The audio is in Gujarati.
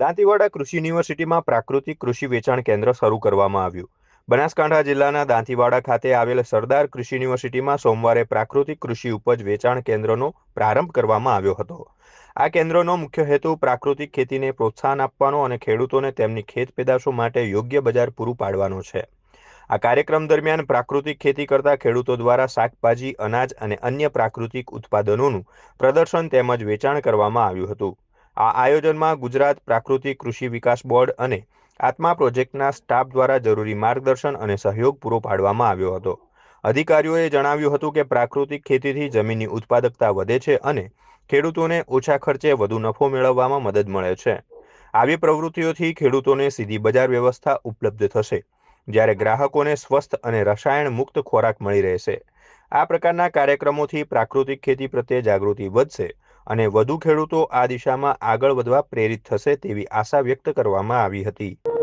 દાંતીવાડા કૃષિ યુનિવર્સિટીમાં પ્રાકૃતિક કૃષિ વેચાણ કેન્દ્ર શરૂ કરવામાં આવ્યું. બનાસકાંઠા જિલ્લાના દાંતીવાડા ખાતે આવેલ સરદાર કૃષિ યુનિવર્સિટીમાં સોમવારે પ્રાકૃતિક કૃષિ ઉપજ વેચાણ કેન્દ્રનો પ્રારંભ કરવામાં આવ્યો હતો. આ કેન્દ્રનો મુખ્ય હેતુ પ્રાકૃતિક ખેતીને પ્રોત્સાહન આપવાનો અને ખેડૂતોને તેમની ખેત પેદાશો માટે યોગ્ય બજાર પૂરું પાડવાનો છે. આ કાર્યક્રમ દરમિયાન પ્રાકૃતિક ખેતી કરતા ખેડૂતો દ્વારા શાકભાજી, અનાજ અને અન્ય પ્રાકૃતિક ઉત્પાદનોનું પ્રદર્શન તેમજ વેચાણ કરવામાં આવ્યું હતું. આ આયોજનમાં ગુજરાત પ્રાકૃતિક કૃષિ વિકાસ બોર્ડ અને આત્મા પ્રોજેક્ટના સ્ટાફ દ્વારા જરૂરી માર્ગદર્શન અને સહયોગ પૂરો પાડવામાં આવ્યો હતો. અધિકારીઓએ જણાવ્યું હતું કે પ્રાકૃતિક ખેતીથી જમીનની ઉત્પાદકતા વધે છે અને ખેડૂતોને ઓછા ખર્ચે વધુ નફો મેળવવામાં મદદ મળે છે. આવી પ્રવૃત્તિઓથી ખેડૂતોને સીધી બજાર વ્યવસ્થા ઉપલબ્ધ થશે, જ્યારે ગ્રાહકોને સ્વસ્થ અને રસાયણ મુક્ત ખોરાક મળી રહેશે. આ પ્રકારના કાર્યક્રમોથી પ્રાકૃતિક ખેતી પ્રત્યે જાગૃતિ વધશે અને વધુ ખેડૂતો આ દિશામાં આગળ વધવા પ્રેરિત થશે તેવી આશા વ્યક્ત કરવામાં આવી હતી.